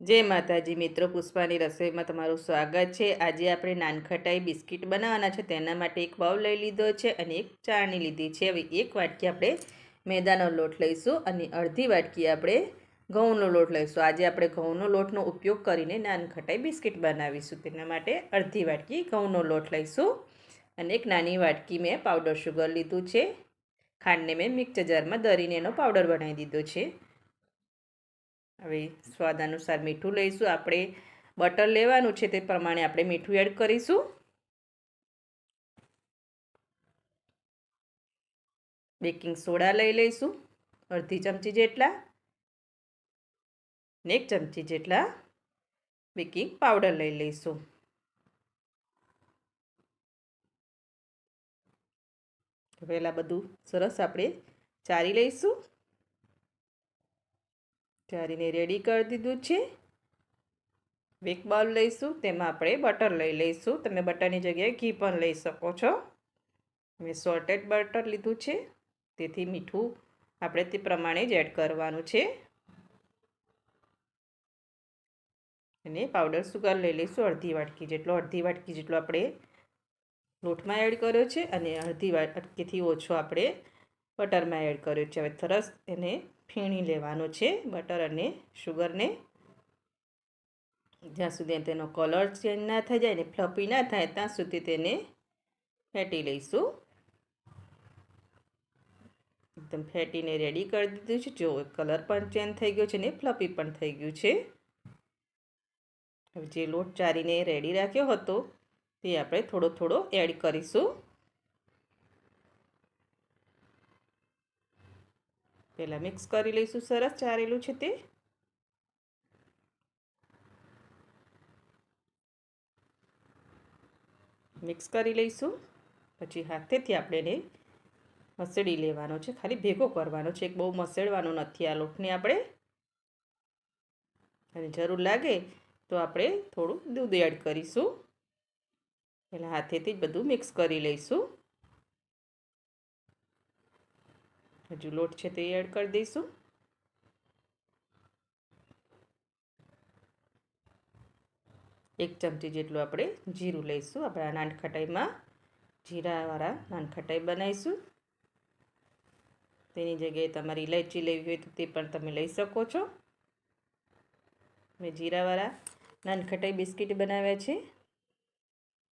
જય માતાજી, મિત્રો. પુષ્પાની રસોઈમાં તમારું સ્વાગત છે. આજે આપણે નાનખટાઈ બિસ્કિટ બનાવવાના છે. તેના માટે એક બાઉલ લઈ લીધો છે અને એક ચાણી લીધી છે. હવે એક વાટકી આપણે મેદાનો લોટ લઈશું અને અડધી વાટકી આપણે ઘઉંનો લોટ લઈશું. આજે આપણે ઘઉંનો લોટનો ઉપયોગ કરીને નાનખટાઈ બિસ્કિટ બનાવીશું. તેના માટે અડધી વાટકી ઘઉંનો લોટ લઈશું અને એક નાની વાટકી મેં પાવડર શુગર લીધું છે. ખાંડને મેં મિક્સર જારમાં દરીને એનો પાવડર બનાવી દીધો છે. હવે સ્વાદ અનુસાર મીઠું લઈશું. આપણે બટર લેવાનું છે તે પ્રમાણે આપણે મીઠું એડ કરીશું. બેકિંગ સોડા લઈ લઈશું, અડધી ચમચી જેટલા, ને એક ચમચી જેટલા બેકિંગ પાવડર લઈ લઈશું. પહેલાં બધું સરસ આપણે ચારી લઈશું. ચારીને રેડી કરી દીધું છે. એક બાઉલ લઈશું, તેમાં આપણે બટર લઈ લઈશું. તમે બટરની જગ્યાએ ઘી પણ લઈ શકો છો. મેં સોર્ટેડ બટર લીધું છે. તેથી મીઠું આપણે તે પ્રમાણે જ એડ કરવાનું છે. અને પાવડર સુગર લઈ લઈશું, અડધી વાટકી જેટલો, અડધી વાટકી જેટલો આપણે લોટમાં એડ કર્યો છે. અને અડધી વાટકીથી ઓછો આપણે બટરમાં એડ કર્યો છે. હવે સરસ એને ફીણી લેવાનો છે બટર અને શુગરને. જ્યાં સુધી તેનો કલર ચેન્જ ના થઈ જાય ને ફ્લપી ના થાય ત્યાં સુધી તેને ફેટી લઈશું. એકદમ ફેટીને રેડી કરી દીધું છે. જો કલર પણ ચેન્જ થઈ ગયો છે ને ફ્લપી પણ થઈ ગયું છે. હવે જે લોટ ચારીને રેડી રાખ્યો હતો તે આપણે થોડો થોડો એડ કરીશું. પહેલાં મિક્સ કરી લઈશું, સરસ ચારેલું છે તે. મિક્સ કરી લઈશું. પછી હાથેથી આપણે એને મસળી લેવાનો છે, ખાલી ભેગો કરવાનો છે, એક બહુ મસળવાનો નથી આ લોટને આપણે. અને જરૂર લાગે તો આપણે થોડું દૂધ એડ કરીશું. પહેલાં હાથેથી જ બધું મિક્સ કરી લઈશું. હજુ લોટ છે તે એડ કરી દઈશું. એક ચમચી જેટલું આપણે જીરું લઈશું, આપણા નાનખટાઈમાં. જીરાવાળા નાનખટાઈ બનાવીશું. તેની જગ્યાએ તમારી ઇલાયચી લેવી હોય તો તે પણ તમે લઈ શકો છો. મેં જીરાવાળા નાનખટાઈ બિસ્કિટ બનાવ્યા છે.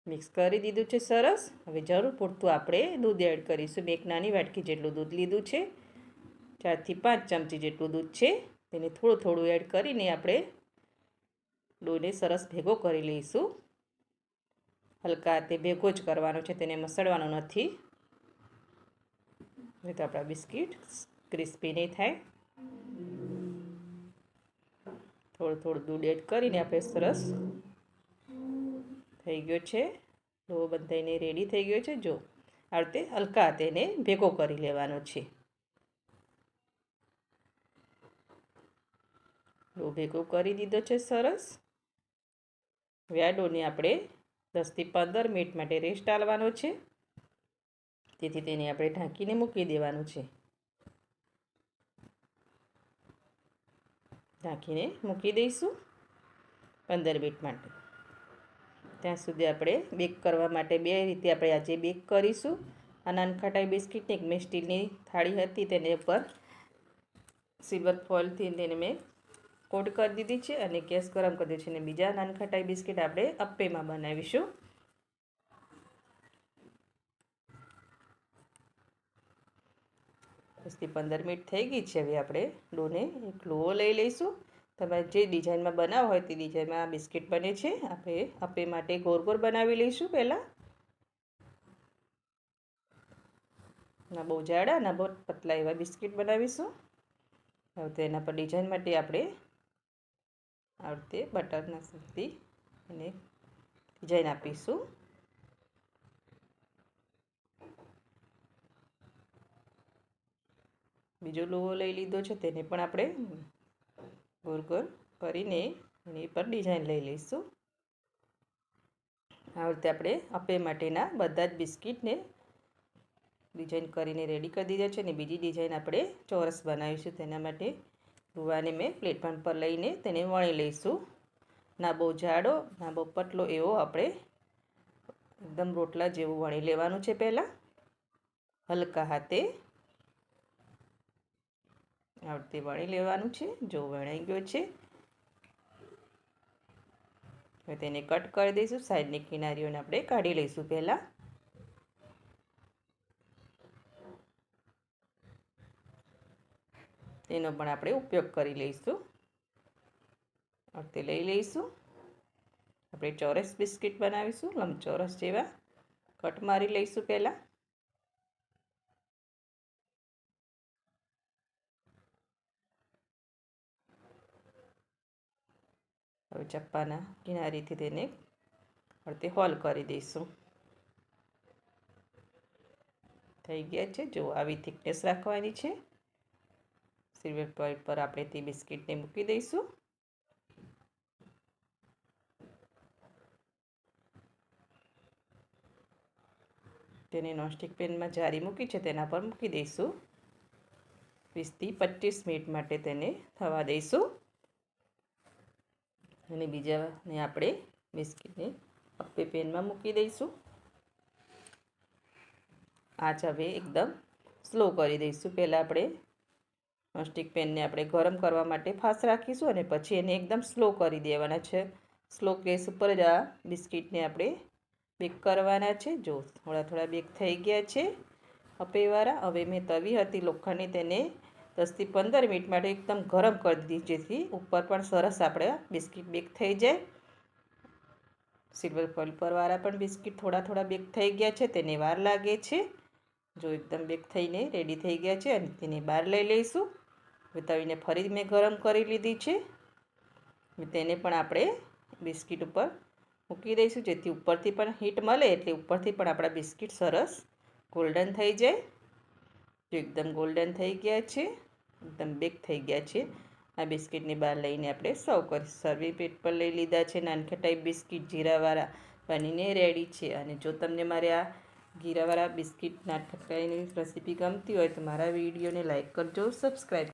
મિક્સ કરી દીધું છે સરસ. હવે જરૂર પૂરતું આપણે દૂધ એડ કરીશું. મેં નાની વાટકી જેટલું દૂધ લીધું છે. ચારથી પાંચ ચમચી જેટલું દૂધ છે. તેને થોડું થોડું એડ કરીને આપણે ડોને સરસ ભેગો કરી લઈશું. હલકા તે ભેગો જ કરવાનો છે. તેને મસળવાનો નથી. નહીં તો આપણા બિસ્કિટ ક્રિસ્પી નહીં થાય. થોડું થોડું દૂધ એડ કરીને આપણે સરસ થઈ ગયો છે. લોહો બંધાઈને રેડી થઈ ગયો છે. જો, આ રીતે હલકા તેને ભેગો કરી લેવાનો છે. લો ભેગો કરી દીધો છે સરસ. વ્યાડોને આપણે દસથી પંદર મિનિટ માટે રેસ્ટ આલવાનો છે. તેથી તેને આપણે ઢાંકીને મૂકી દેવાનું છે. ઢાંકીને મૂકી દઈશું પંદર મિનિટ માટે. ત્યાં સુધી આપણે બેક કરવા માટે બે રીતે આપણે આજે બેક કરીશું. આ નાનખટાઈ બિસ્કિટની એક મેં સ્ટીલની થાળી હતી તેને ઉપર સિલ્વર ફોઇલથી તેને મેં કોટ કરી દીધી છે અને ગેસ ગરમ કરી દીધી છે. અને બીજા નાનખટાઈ બિસ્કિટ આપણે અપ્પેમાં બનાવીશું. દસથી પંદર મિનિટ થઈ ગઈ છે. હવે આપણે ડોને એક લોહો લઈ લઈશું. તમારે જે ડિઝાઇનમાં બનાવો હોય તે ડિઝાઇનમાં બિસ્કિટ બને છે. આપણે આપે માટે ગોર ગોર બનાવી લઈશું પહેલાં. ના બહુ જાડા, ના બહુ પતલા એવા બિસ્કિટ બનાવીશું. હવે તેના પર ડિઝાઇન માટે આપણે આ રીતે બટરના સુધી એને ડિઝાઇન આપીશું. બીજો લોહો લઈ લીધો છે, તેને પણ આપણે ગોળ ગોળ કરીને એની પર ડિઝાઇન લઈ લઈશું. આ રીતે આપણે અપે માટેના બધા જ બિસ્કિટને ડિઝાઇન કરીને રેડી કરી દીધા છે અને બીજી ડિઝાઇન આપણે ચોરસ બનાવીશું. તેના માટે રૂવાને મેં પ્લેટફોર્મ પર લઈને તેને વણી લઈશું. ના બહુ જાડો, ના બહુ પટલો એવો આપણે એકદમ રોટલા જેવું વણી લેવાનું છે પહેલાં. હલકા હાથે આ રીતે વણી લેવાનું છે, જો વણાઈ ગયો છે. હવે તેને કટ કરી દઈશું, સાઈડની કિનારીઓને આપણે કાઢી લઈશું પહેલાં. તેનો પણ આપણે ઉપયોગ કરી લઈશું. તે લઈ લઈશું. આપણે ચોરસ બિસ્કિટ બનાવીશું, લંબચોરસ જેવા. કટ મારી લઈશું પહેલાં. હવે ચપ્પાના કિનારીથી તેને અડતે હોલ કરી દઈશું. થઈ ગયા છે. જો આવી થિકનેસ રાખવાની છે સિલ્વર પ્લેટ પર આપણે તે બિસ્કિટને મૂકી દઈશું. તેને નોનસ્ટિક પેનમાં જારી મૂકી છે, તેના પર મૂકી દઈશું. વીસથી પચીસ મિનિટ માટે તેને થવા દઈશું. અને બીજાને આપણે બિસ્કિટને અપ્પે પેનમાં મૂકી દઈશું. આંચ હવે એકદમ સ્લો કરી દઈશું. પહેલાં આપણે નોનસ્ટિક પેનને આપણે ગરમ કરવા માટે ફાસ્ટ રાખીશું અને પછી એને એકદમ સ્લો કરી દેવાના છે. સ્લો ગેસ ઉપર જ આ બિસ્કિટને આપણે બેક કરવાના છે. જો થોડા થોડા બેક થઈ ગયા છે અપેવાળા હવે મેં તવી હતી, લોખંડની, તેને દસથી પંદર મિનિટ માટે એકદમ ગરમ કરી દીધી, જેથી ઉપર પણ સરસ આપણે બિસ્કિટ બેક થઈ જાય. સિલ્વર ફોઇલ પરવાળા પણ બિસ્કિટ થોડા થોડા બેક થઈ ગયા છે, તેને વાર લાગે છે. જો એકદમ બેક થઈને રેડી થઈ ગયા છે અને તેને બહાર લઈ લઈશું. હવે તવીને ફરી મેં ગરમ કરી લીધી છે. તેને પણ આપણે બિસ્કિટ ઉપર મૂકી દઈશું, જેથી ઉપરથી પણ હીટ મળે, એટલે ઉપરથી પણ આપણા બિસ્કિટ સરસ ગોલ્ડન થઈ જાય. જો એકદમ ગોલ્ડન થઈ ગયા છે, એકદમ બેક થઈ ગયા છે. આ બિસ્કિટની બહાર લઈને આપણે સર્વ કરીશું સર્વિંગ પેટ પર લઈ લીધા છે. નાનખટાઈ બિસ્કિટ, જીરાવાળા બનીને રેડી છે. અને જો તમને મારે આ ગીરાવાળા બિસ્કિટ નાનખટાઈની રેસીપી ગમતી હોય તો મારા વિડીયોને લાઇક કરજો સબસ્ક્રાઈબ